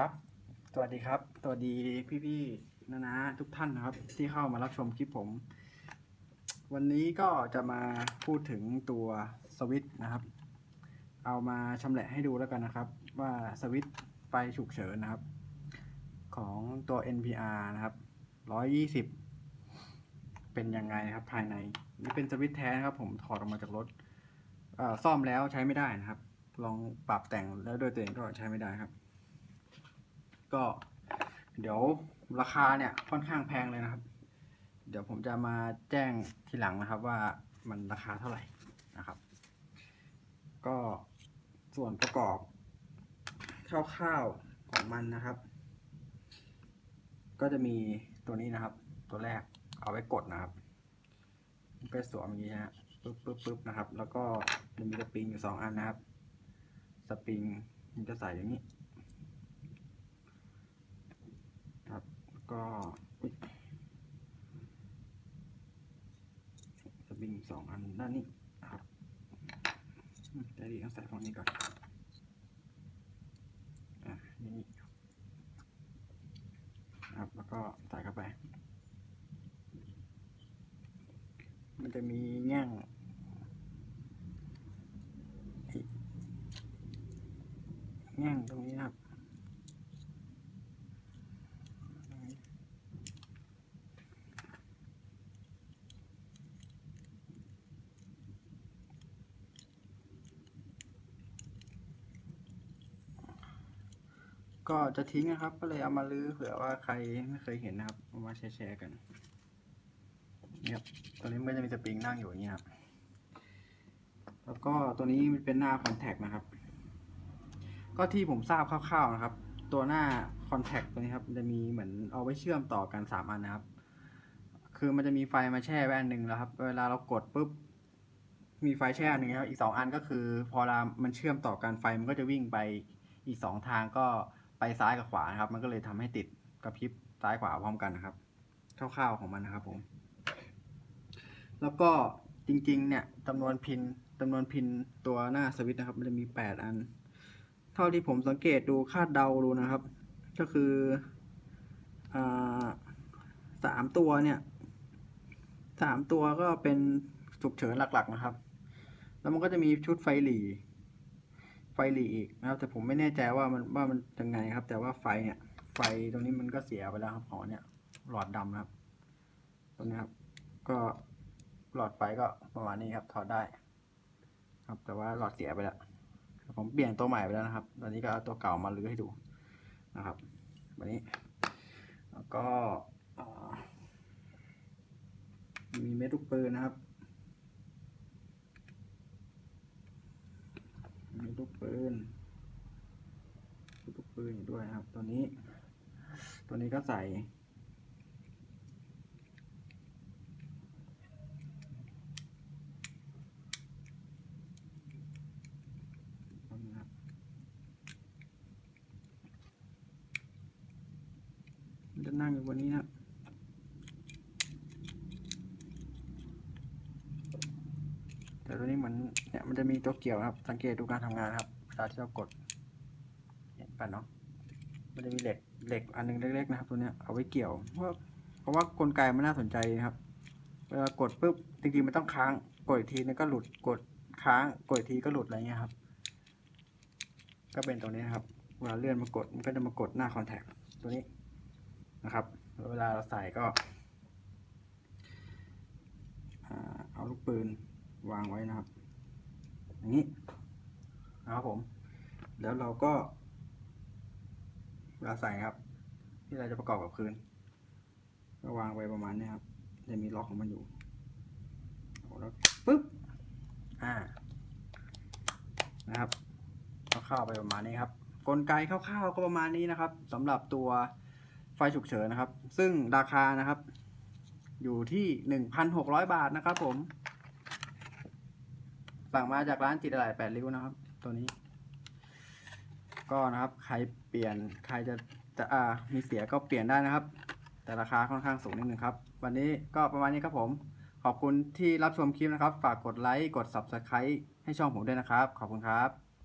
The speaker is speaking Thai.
ครับ สวัสดีครับ สวัสดีพี่ๆนะนะทุกท่านนะครับ ที่เข้ามารับชมคลิปผม วันนี้ก็จะมาพูดถึงตัวสวิตช์นะครับ เอามาชำแหละให้ดูแล้วกันนะครับ ว่าสวิตช์ไฟฉุกเฉินนะครับ ของตัว NPR นะครับ 120 เป็นยังไงนะครับภายในนี่เป็นสวิตช์แท้นะครับผมถอดออกมาจากรถซ่อมแล้วใช้ไม่ได้นะครับ ลองปรับแต่งแล้วโดยตัวเองก็ใช้ไม่ได้ครับ ก็ เดี๋ยวราคาเนี่ยค่อนข้างแพงเลยนะครับ เดี๋ยวผมจะมาแจ้งทีหลังนะครับว่ามันราคาเท่าไหร่นะครับ ก็ส่วนประกอบคร่าวๆของมันนะครับ ก็จะมีตัวนี้นะครับ ตัวแรกเอาไว้กดนะครับก็สวมอย่างนี้ฮะปึ๊บปึ๊บปึ๊บนะครับ แล้วก็จะมีสปริงอยู่สองอันนะครับ สปริงมันจะใส่อย่างนี้ ครับแล้ว ก็สปริงสองอันด้านนี้ครับอืมแต่ดีต้องใส่ฝั่งนี้ก่อนอะนี่ครับแล้วก็ใส่เข้าไป มันจะมีแง่งแง่งตรงนี้นะครับ ก็จะทิ้งนะครับ ก็เลยเอามาลื้อเผื่อว่าใครไม่เคยเห็นนะครับเอามาแชร์กันเนี่ยตัวนี้มันจะมีสปริงนั่งอยู่อย่างนี้ครับ แล้วก็ตัวนี้มันเป็นหน้าคอนแทคนะครับ ก็ที่ผมทราบคร่าวๆนะครับ ตัวหน้าคอนแทคตัวนี้ครับจะมีเหมือนเอาไว้เชื่อมต่อกันสามอันนะครับ คือมันจะมีไฟมาแช่ไว้อันหนึ่งแล้วครับ เวลาเรากดปุ๊บมีไฟแช่อันหนึ่งครับ อีกสองอันก็คือ พอเรามันเชื่อมต่อกันไฟมันก็จะวิ่งไปอีกสองทางก็ ไปซ้ายกับขวานะครับ มันก็เลยทำให้ติดกระพริบซ้ายขวาพร้อมกันนะครับคร่าวๆของมันนะครับผม แล้วก็จริงๆ เนี่ยจำนวนพินจำนวนพินตัวหน้าสวิตนะครับ มันจะมีแปดอัน เท่าที่ผมสังเกตดูคาดเดาดูนะครับ ก็คืออสามตัวเนี่ยสามตัวก็เป็นฉุกเฉินหลักๆนะครับ แล้วมันก็จะมีชุดไฟหลี ไฟหลีอีกนะครับ แต่ผมไม่แน่ใจว่ามันว่ามันยังไงครับ แต่ว่าไฟเนี่ย ไฟตรงนี้มันก็เสียไปแล้วครับหอเนี่ย หลอดดำนะครับ ตรงนี้ครับ ก็หลอดไฟก็ประมาณนี้ครับ ถอดได้ ครับ แต่ว่าหลอดเสียไปแล้ว ผมเปลี่ยนตัวใหม่ไปแล้วนะครับ ตอนนี้ก็เอาตัวเก่ามาลื้อให้ดูนะครับวันนี้ แล้วก็มีเม็ดลูกปืนนะครับ มี ลูกปืนลูกปืนอยู่ด้วยครับตัวนี้ ตัวนี้ก็ใส่ตรงนี้ครับมันจะนั่งอยู่บนนี้นะแต่ตัวนี้เหมือน เนี่ยมันจะมีตัวเกี่ยวนะครับ สังเกตดูการทำงานครับเวลาที่เรากด เห็นป่ะเนาะมันจะมีเหล็กเหล็กอันหนึงเล็กๆนะครับ ตัวเนี้ยเอาไว้เกี่ยวเพราะเพราะว่ากลไกมันน่าสนใจนะครับเวลากดปุ๊บจริงๆมันต้องค้างกดอีกทีนึงก็หลุดกดค้างกดอีกทีก็หลุดอะไรเงี้ยครับ ก็เป็นตรงนี้นะครับเวลาเลื่อนมากดมันก็จะมากดหน้าคอนแทคตัวนี้นะครับเวลาเราใส่ก็เอาลูกปืนวางไว้นะครับ อย่างนี้นะครับผม แล้วเราก็เวลาใส่ครับ ที่เราจะประกอบกับพื้นก็วางไว้ประมาณนี้ครับ จะมีล็อกของมันอยู่แล้วปึ๊บ อ่า นะครับคร่าวๆไปประมาณนี้ครับ กลไกคร่าวๆก็ประมาณนี้นะครับสำหรับตัวไฟฉุกเฉินนะครับ ซึ่งราคานะครับ อยู่ที่หนึ่งพันหกร้อยบาทนะครับผม สั่งมาจากร้านจิตรลายแปดริ้วนะครับ ตัวนี้ ก็นะครับ ใครเปลี่ยนใครจะจะอ่ามีเสียก็เปลี่ยนได้นะครับ แต่ราคาค่อนข้างสูงนิดนึงครับ วันนี้ก็ประมาณนี้ครับผม ขอบคุณที่รับชมคลิปนะครับ ฝากกดไลค์กด Subscribe ให้ช่องผมด้วยนะครับ ขอบคุณครับ